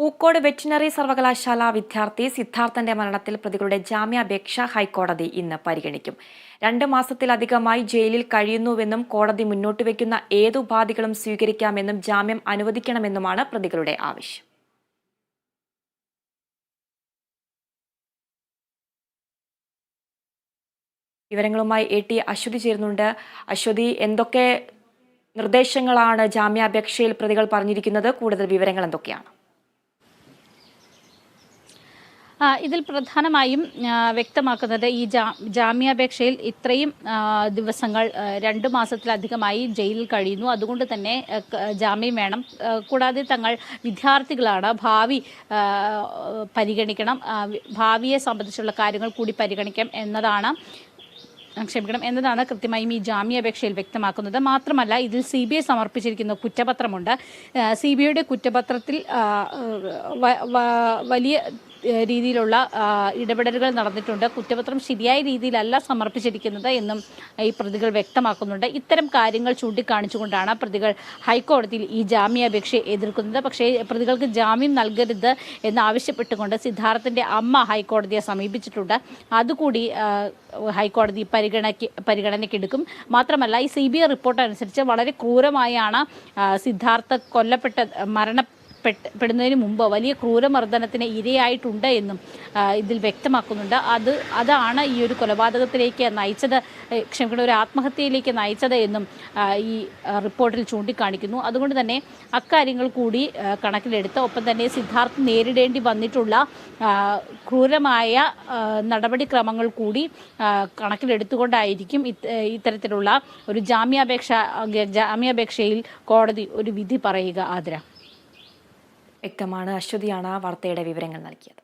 Pookode veterinary സർവകലാശാല വിദ്യാർത്ഥി സിദ്ധാർത്ഥന്റെ മരണത്തിൽ പ്രതികളുടെ ജാമ്യാപേക്ഷ ഹൈക്കോടതി ഇന്ന് പരിഗണിക്കും. രണ്ട് മാസത്തിലധികമായി ജയിലിൽ കഴിയുന്നുവെന്നും കോടതി മുന്നോട്ട് വയ്ക്കുന്ന ഏത് ഉപാധികളും സ്വീകരിക്കാമെന്നും ജാമ്യം അനുവദിക്കണമെന്നുമാണ് പ്രതികളുടെ ആവശ്യം. വിവരങ്ങളുമായി എ ടി അശ്വതി ചേരുന്നുണ്ട്. അശ്വതി എന്തൊക്കെ നിർദ്ദേശങ്ങളാണ് ജാമ്യാപേക്ഷയിൽ പ്രതികൾ പറഞ്ഞിരിക്കുന്നത്? കൂടുതൽ വിവരങ്ങൾ എന്തൊക്കെയാണ് ആ, ഇതിൽ പ്രധാനമായും വ്യക്തമാക്കുന്നത് ഈ ജാമ്യാപേക്ഷയിൽ ഇത്രയും ദിവസങ്ങൾ രണ്ട് മാസത്തിലധികമായി ജയിലിൽ കഴിയുന്നു. അതുകൊണ്ട് തന്നെ ജാമ്യം വേണം. കൂടാതെ തങ്ങൾ വിദ്യാർത്ഥികളാണ്. ഭാവി പരിഗണിക്കണം. ഭാവിയെ സംബന്ധിച്ചുള്ള കാര്യങ്ങൾ കൂടി പരിഗണിക്കാം എന്നതാണ് ക്ഷമിക്കണം എന്നതാണ് കൃത്യമായും ഈ ജാമ്യാപേക്ഷയിൽ വ്യക്തമാക്കുന്നത്. മാത്രമല്ല ഇതിൽ സി ബി ഐ സമർപ്പിച്ചിരിക്കുന്ന കുറ്റപത്രമുണ്ട്. സി ബി ഐയുടെ കുറ്റപത്രത്തിൽ വലിയ രീതിയിലുള്ള ഇടപെടലുകൾ നടന്നിട്ടുണ്ട്. കുറ്റപത്രം ശരിയായ രീതിയിലല്ല സമർപ്പിച്ചിരിക്കുന്നത് എന്നും ഈ പ്രതികൾ വ്യക്തമാക്കുന്നുണ്ട്. ഇത്തരം കാര്യങ്ങൾ ചൂണ്ടിക്കാണിച്ചുകൊണ്ടാണ് പ്രതികൾ ഹൈക്കോടതിയിൽ ഈ ജാമ്യാപേക്ഷ എതിർക്കുന്നത്. പക്ഷേ പ്രതികൾക്ക് ജാമ്യം നൽകരുത് എന്നാവശ്യപ്പെട്ടുകൊണ്ട് സിദ്ധാർത്ഥിന്റെ അമ്മ ഹൈക്കോടതിയെ സമീപിച്ചിട്ടുണ്ട്. അതുകൂടി ഹൈക്കോടതി ഹൈക്കോടതി പരിഗണയ്ക്ക് പരിഗണനയ്ക്കെടുക്കും. മാത്രമല്ല ഈ സി ബി ഐ റിപ്പോർട്ട് അനുസരിച്ച് വളരെ ക്രൂരമായാണ് സിദ്ധാർത്ഥ കൊല്ലപ്പെട്ട മരണ പെടുന്നതിന് മുമ്പ് വലിയ ക്രൂരമർദ്ദനത്തിന് ഇരയായിട്ടുണ്ട് എന്നും ഇതിൽ വ്യക്തമാക്കുന്നുണ്ട്. അത് അതാണ് ഈ ഒരു കൊലപാതകത്തിലേക്ക് നയിച്ചത് ക്ഷമിക്കണം ഒരു ആത്മഹത്യയിലേക്ക് നയിച്ചത് എന്നും ഈ റിപ്പോർട്ടിൽ ചൂണ്ടിക്കാണിക്കുന്നു. അതുകൊണ്ട് തന്നെ അക്കാര്യങ്ങൾ കൂടി കണക്കിലെടുത്ത് ഒപ്പം തന്നെ സിദ്ധാർത്ഥ് നേരിടേണ്ടി വന്നിട്ടുള്ള ക്രൂരമായ നടപടിക്രമങ്ങൾ കൂടി കണക്കിലെടുത്തുകൊണ്ടായിരിക്കും ഇത്തരത്തിലുള്ള ഒരു ജാമ്യാപേക്ഷ ജാമ്യാപേക്ഷയിൽ കോടതി ഒരു വിധി പറയുക ആദര വ്യക്തമാണ് അശ്വതിയാണ് ആ വാർത്തയുടെ വിവരങ്ങൾ നൽകിയത്.